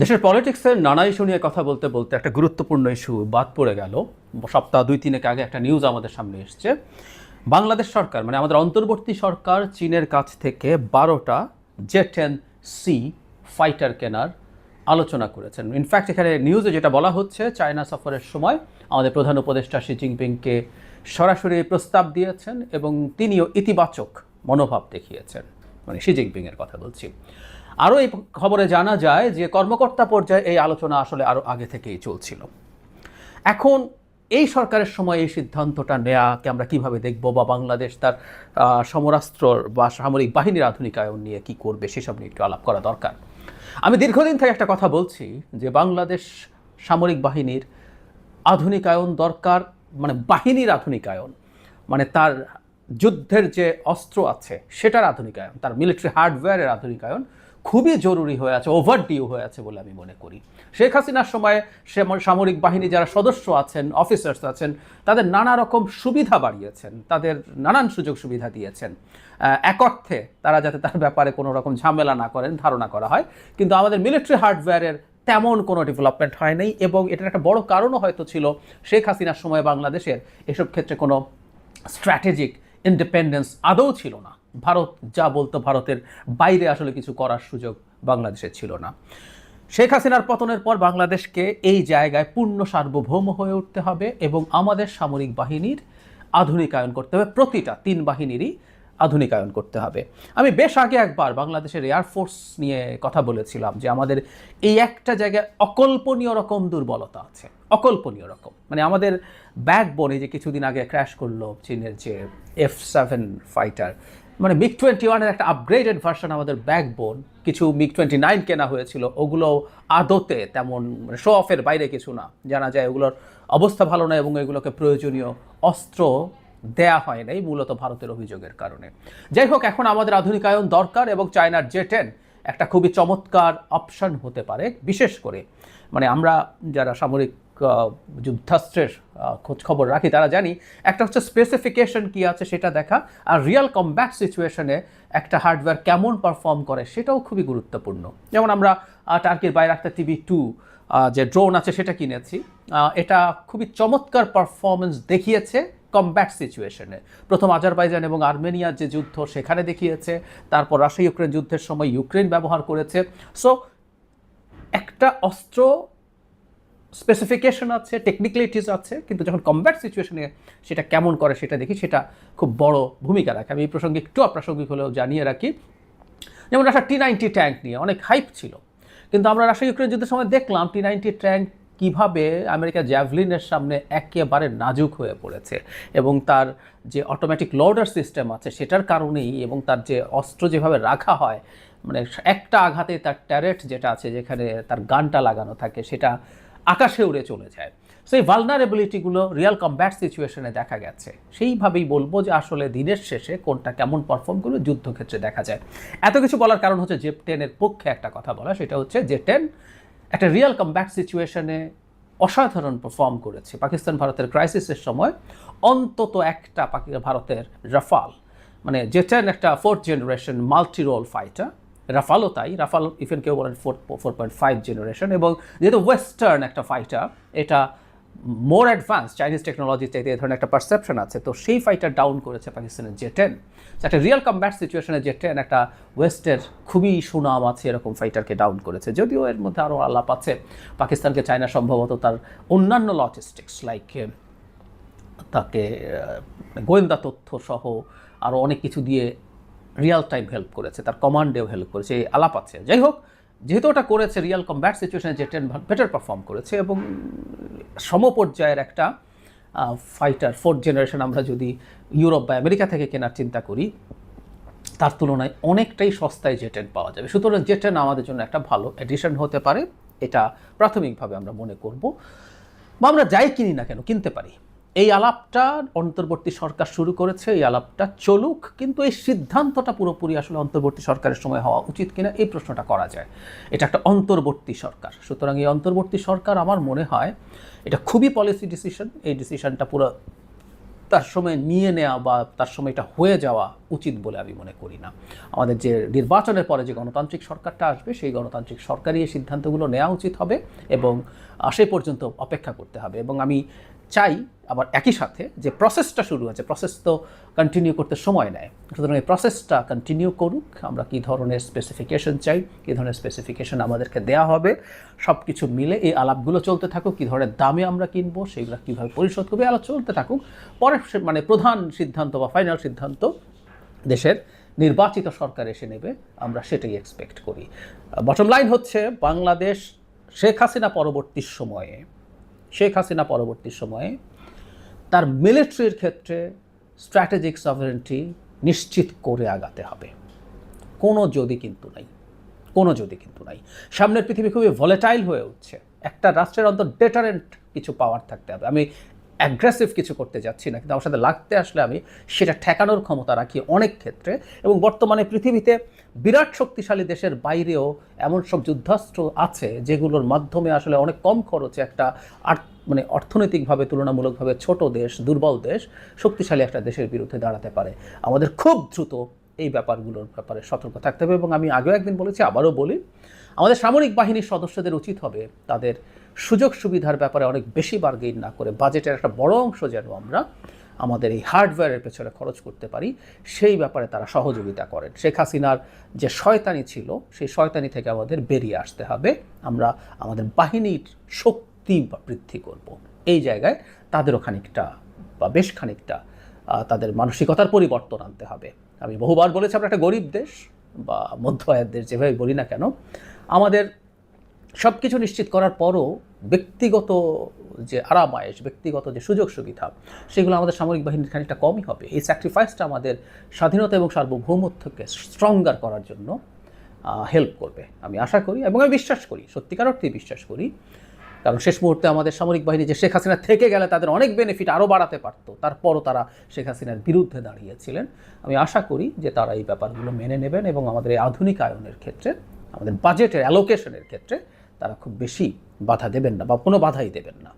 দেশের পলিটিক্সের নানা ইস্যু নিয়ে কথা বলতে বলতে একটা গুরুত্বপূর্ণ ইস্যু বাদ পড়ে গেল। সপ্তাহ দুই, তিনেক আগে একটা নিউজ আমাদের সামনে এসছে। বাংলাদেশ সরকার মানে আমাদের অন্তর্বর্তী সরকার চীনের কাছ থেকে বারোটা জে টেন সি ফাইটার কেনার আলোচনা করেছেন। ইনফ্যাক্ট এখানে নিউজে যেটা বলা হচ্ছে, চায়না সফরের সময় আমাদের প্রধান উপদেষ্টা শি জিনপিংকে সরাসরি প্রস্তাব দিয়েছেন এবং তিনিও ইতিবাচক মনোভাব দেখিয়েছেন। মানে শি জিনপিংয়ের কথা বলছি। আরও এই খবরে জানা যায় যে কর্মকর্তা পর্যায়ে এই আলোচনা আসলে আরও আগে থেকেই চলছিল। এখন এই সরকারের সময় এই সিদ্ধান্তটা নেয়াকে আমরা কীভাবে দেখব বা বাংলাদেশ তার সমরাস্ত্র বা সামরিক বাহিনীর আধুনিকায়ন নিয়ে কি করবে সেসব নিয়ে একটু আলাপ করা দরকার। আমি দীর্ঘদিন থেকে একটা কথা বলছি যে বাংলাদেশ সামরিক বাহিনীর আধুনিকায়ন দরকার মানে বাহিনীর আধুনিকায়ন মানে তার যুদ্ধের যে অস্ত্র আছে সেটার আধুনিকায়ন, তার মিলিটারি হার্ডওয়্যারের আধুনিকায়ন খুবই জরুরি হয়ে আছে ওভার ডিউ হয়ে আছে বলে আমি মনে করি। শেখ হাসিনার সময়ে সামরিক বাহিনী যারা সদস্য আছেন অফিসার্স আছেন, তাদের নানা রকম সুবিধা বাড়িয়েছেন, তাদের নানান সুযোগ সুবিধা দিয়েছেন। এক অর্থে তারা যাতে তার ব্যাপারে কোনো রকম ঝামেলা না করেন, ধারণা করা হয়। কিন্তু আমাদের মিলিটারি হার্ডওয়্যারের তেমন কোনো ডেভেলপমেন্ট হয়নি এবং এটার একটা বড় কারণও হয়তো ছিল শেখ হাসিনার সময় বাংলাদেশের এসব ক্ষেত্রে কোনো স্ট্র্যাটেজিক ইন্ডিপেন্ডেন্স আদৌ ছিল না। ভারত, যা বলতো ভারতের বাইরে আসলে কিছু করার সুযোগ বাংলাদেশের ছিল না। শেখ হাসিনার পতনের পর বাংলাদেশকে এই জায়গায় পূর্ণ সার্বভৌম হয়ে উঠতে হবে এবং আমাদের সামরিক বাহিনীর আধুনিকায়ন করতে হবে। প্রতিটা তিন বাহিনীরই আধুনিকায়ন করতে হবে। আমি বেশ আগে একবার বাংলাদেশের এয়ারফোর্স নিয়ে কথা বলেছিলাম যে আমাদের এই একটা জায়গায় অকল্পনীয় রকম দুর্বলতা আছে। অকল্পনীয় রকম। মানে আমাদের ব্যাকবোনে যে কিছুদিন আগে ক্র্যাশ করল চীনের যে এফ সেভেন ফাইটার মানে মিগ টোয়েন্টি ওয়ানের একটা আপগ্রেডেড ভার্সন আমাদের ব্যাকবোন কিছু মিগ টোয়েন্টি নাইন কেনা হয়েছিল ওগুলো আদতে তেমন মানে শো অফের বাইরে কিছু না। জানা যায় ওগুলোর অবস্থা ভালো না এবং এগুলোকে প্রয়োজনীয় অস্ত্র দেয়া হয় নাই, মূলত ভারতের অভিযোগের কারণে। যাই হোক, এখন আমাদের আধুনিকায়ন দরকার এবং চায়নার জে টেন একটা খুবই চমৎকার অপশন হতে পারে, বিশেষ করে। মানে আমরা যারা সামরিক যুদ্ধাস্ত্রের খোঁজ খবর রাখি। তারা জানি একটা হচ্ছে স্পেসিফিকেশন কি আছে সেটা দেখা, আর রিয়েল কমব্যাট সিচুয়েশনে একটা হার্ডওয়্যার কেমন পারফর্ম করে সেটাও খুবই গুরুত্বপূর্ণ। যেমন আমরা টার্কির বাইরে একটা টিভি টু যে ড্রোন আছে সেটা কিনেছি। এটা খুবই চমৎকার পারফরমেন্স দেখিয়েছে কমব্যাট সিচুয়েশনে প্রথম আজারবাইজান এবং আর্মেনিয়ার যে যুদ্ধ সেখানে দেখিয়েছে, তারপর রাশিয়া ইউক্রেন যুদ্ধের সময় ইউক্রেন ব্যবহার করেছে। সো একটা অস্ত্র স্পেসিফিকেশন আছে টেকনিক্যালিটিস আছে, কিন্তু যখন কমব্যাট সিচুয়েশনে সেটা কেমন করে সেটা দেখি, সেটা খুব বড় ভূমিকা রাখে। আমি এই প্রসঙ্গে একটু অপ্রাসঙ্গিক হলেও জানিয়ে রাখি। যেমন রাশিয়া টি নাইনটি ট্যাঙ্ক নিয়ে অনেক হাইপ ছিল, কিন্তু আমরা রাশিয়া ইউক্রেন যুদ্ধের সময় দেখলাম টি নাইনটি ট্যাঙ্ক কীভাবে আমেরিকা জ্যাভলিনের সামনে একেবারে নাজুক হয়ে পড়েছে এবং তার যে অটোমেটিক লোডার সিস্টেম আছে সেটার কারণেই এবং তার যে অস্ত্র যেভাবে রাখা হয় মানে একটা আঘাতে তার ট্যারেট যেটা আছে যেখানে তার গানটা লাগানো থাকে সেটা আকাশে উড়ে চলে যায়। সো এই ভালনারেবিলিটিগুলো রিয়াল কমব্যাট সিচুয়েশনে দেখা গেছে। সেইভাবেই বলব যে আসলে দিনের শেষে কোনটা কেমন পারফর্ম করবে যুদ্ধক্ষেত্রে দেখা যায়। এত কিছু বলার কারণ হচ্ছে জেপ টেনের পক্ষে একটা কথা বলা, সেটা হচ্ছে যে টেন একটা রিয়াল কমব্যাট সিচুয়েশনে অসাধারণ পারফর্ম করেছে। পাকিস্তান ভারতের ক্রাইসিসের সময় অন্তত একটা ভারতের রাফাল মানে জেটেন একটা fourth generation multi role fighter রাফালও তাই রাফাল ইফেন কেউ বলেন four four point five generation এবং যেহেতু ওয়েস্টার্ন একটা ফাইটার এটা মোর অ্যাডভান্স চাইনিজ টেকনোলজি চাইতে এই ধরনের একটা পারসেপশন আছে, তো সেই ফাইটার ডাউন করেছে পাকিস্তানের জে টেন একটা রিয়েল কমব্যাট সিচুয়েশনে জে টেন একটা ওয়েস্টের খুবই সুনাম আছে এরকম ফাইটারকে ডাউন করেছে। যদিও এর মধ্যে আরও আলাপ আছে, পাকিস্তানকে চায়না সম্ভবত তার অন্যান্য লজিস্টিক্স লাইক তাকে গোয়েন্দা তথ্য সহ আরও অনেক কিছু দিয়ে রিয়াল টাইম হেল্প করেছে, তার কমান্ডেও হেল্প করেছে, এই আলাপ আছে। যাই হোক, যেহেতু ওটা করেছে রিয়াল কমব্যাট সিচুয়েশনে যে টেন বেটার পারফর্ম করেছে এবং সমপর্যায়ের একটা ফাইটার ফোর্থ জেনারেশন আমরা যদি ইউরোপ বা আমেরিকা থেকে কেনার চিন্তা করি, তার তুলনায় অনেকটাই সস্তায় জেটেন পাওয়া যাবে। সুতরাং জেটেন আমাদের জন্য একটা ভালো এডিশন হতে পারে, এটা প্রাথমিকভাবে আমরা মনে করব। বা আমরা যাই কিনি না কেন, কিনতে পারি। এই আলাপটা অন্তর্বর্তী সরকার শুরু করেছে, এই আলাপটা চলুক, কিন্তু এই সিদ্ধান্তটা পুরোপুরি আসলে অন্তর্বর্তী সরকারের সময় হওয়া উচিত কিনা এই প্রশ্নটা করা যায়। এটা একটা অন্তর্বর্তী সরকার। সুতরাং এই অন্তর্বর্তী সরকার আমার মনে হয় এটা খুবই পলিসি ডিসিশন এই ডিসিশনটা পুরো তার সময় নিয়ে নেওয়া বা তার সময় এটা হয়ে যাওয়া উচিত বলে আমি মনে করি না। আমাদের যে নির্বাচনের পরে যে গণতান্ত্রিক সরকারটা আসবে, সেই গণতান্ত্রিক সরকারই এই সিদ্ধান্তগুলো নেওয়া উচিত হবে এবং সে পর্যন্ত অপেক্ষা করতে হবে। এবং আমি চাই আবার একই সাথে যে প্রসেসটা শুরু হয়েছে প্রসেস তো কন্টিনিউ করতে সময় নেয়। সুতরাং এই প্রসেসটা কন্টিনিউ করুক, আমরা কী ধরনের স্পেসিফিকেশন চাই, কী ধরনের স্পেসিফিকেশন আমাদেরকে দেওয়া হবে সব কিছু মিলে এই আলাপগুলো চলতে থাকুক, কী ধরনের দামে আমরা কিনবো সেইগুলো কীভাবে পরিশোধ করবে আলাপ চলতে থাকুক। পরে মানে প্রধান সিদ্ধান্ত বা ফাইনাল সিদ্ধান্ত দেশের নির্বাচিত সরকার এসে নেবে, আমরা সেটাই এক্সপেক্ট করি। বটম লাইন হচ্ছে, বাংলাদেশ শেখ হাসিনা পরবর্তী সময়ে শেখ হাসিনা পরবর্তী সময়ে তার মিলিটারির ক্ষেত্রে স্ট্র্যাটেজিক সভারেন্টি নিশ্চিত করে আগাতে হবে। কোনো যদি কিন্তু নাই, কোনো যদি কিন্তু নাই। সামনের পৃথিবী খুবই ভলেটাইল হয়ে উঠছে। একটা রাষ্ট্রের অন্তর ডেটারেন্ট কিছু পাওয়ার থাকতে হবে। আমি অ্যাগ্রেসিভ কিছু করতে যাচ্ছি না, কিন্তু আমার সাথে লাগতে আসলে আমি সেটা ঠেকানোর ক্ষমতা রাখি অনেক ক্ষেত্রে এবং বর্তমানে পৃথিবীতে বিরাট শক্তিশালী দেশের বাইরেও এমন সব যুদ্ধাস্ত্র আছে যেগুলোর মাধ্যমে আসলে অনেক কম খরচে একটা মানে অর্থনৈতিকভাবে তুলনামূলকভাবে ছোট দেশ, দুর্বল দেশ শক্তিশালী একটা দেশের বিরুদ্ধে দাঁড়াতে পারে। আমাদের খুব দ্রুত এই ব্যাপারগুলোর ব্যাপারে সতর্ক থাকতে হবে এবং আমি আগেও একদিন বলেছি, আবারও বলি, আমাদের সামরিক বাহিনীর সদস্যদের উচিত হবে তাদের সুযোগ সুবিধার ব্যাপারে অনেক বেশি বার্গেইন না করে বাজেটের একটা বড় অংশ যেন আমরা আমাদের এই হার্ডওয়্যারের পেছনে খরচ করতে পারি, সেই ব্যাপারে তারা সহযোগিতা করেন। শেখ হাসিনার যে শয়তানি ছিল, সেই শয়তানি থেকে আমাদের বেরিয়ে আসতে হবে। আমরা আমাদের বাহিনীর শক্তি বৃদ্ধি করব। এই জায়গায় তাদেরও খানিকটা বা বেশ খানিকটা তাদের মানসিকতার পরিবর্তন আনতে হবে। আমি বহুবার বলেছি, আমরা একটা গরিব দেশ বা মধ্য আয়ের দেশ যেভাবে বলি না কেন, আমাদের সব কিছু নিশ্চিত করার পরও ব্যক্তিগত যে আরামায়েশ, ব্যক্তিগত যে সুযোগ সুবিধা সেগুলো আমাদের সামরিক বাহিনীর খানিকটা কমই হবে। এই স্যাক্রিফাইসটা আমাদের স্বাধীনতা এবং সার্বভৌমত্বকে স্ট্রঙ্গার করার জন্য হেল্প করবে। আমি আশা করি এবং আমি বিশ্বাস করি, সত্যিকার অর্থেই বিশ্বাস করি, কারণ শেষ মুহূর্তে আমাদের সামরিক বাহিনী যে শেখ হাসিনা থেকে গেলে তাদের অনেক বেনিফিট আরও বাড়াতে পারতো, তারপরও তারা শেখ হাসিনার বিরুদ্ধে দাঁড়িয়েছিলেন। আমি আশা করি যে তারা এই ব্যাপারগুলো মেনে নেবেন এবং আমাদের এই আধুনিকায়নের ক্ষেত্রে, আমাদের বাজেটের অ্যালোকেশনের ক্ষেত্রে তারা খুব বেশি বাধা দেবেন না বা কোনো বাধাই দেবেন না।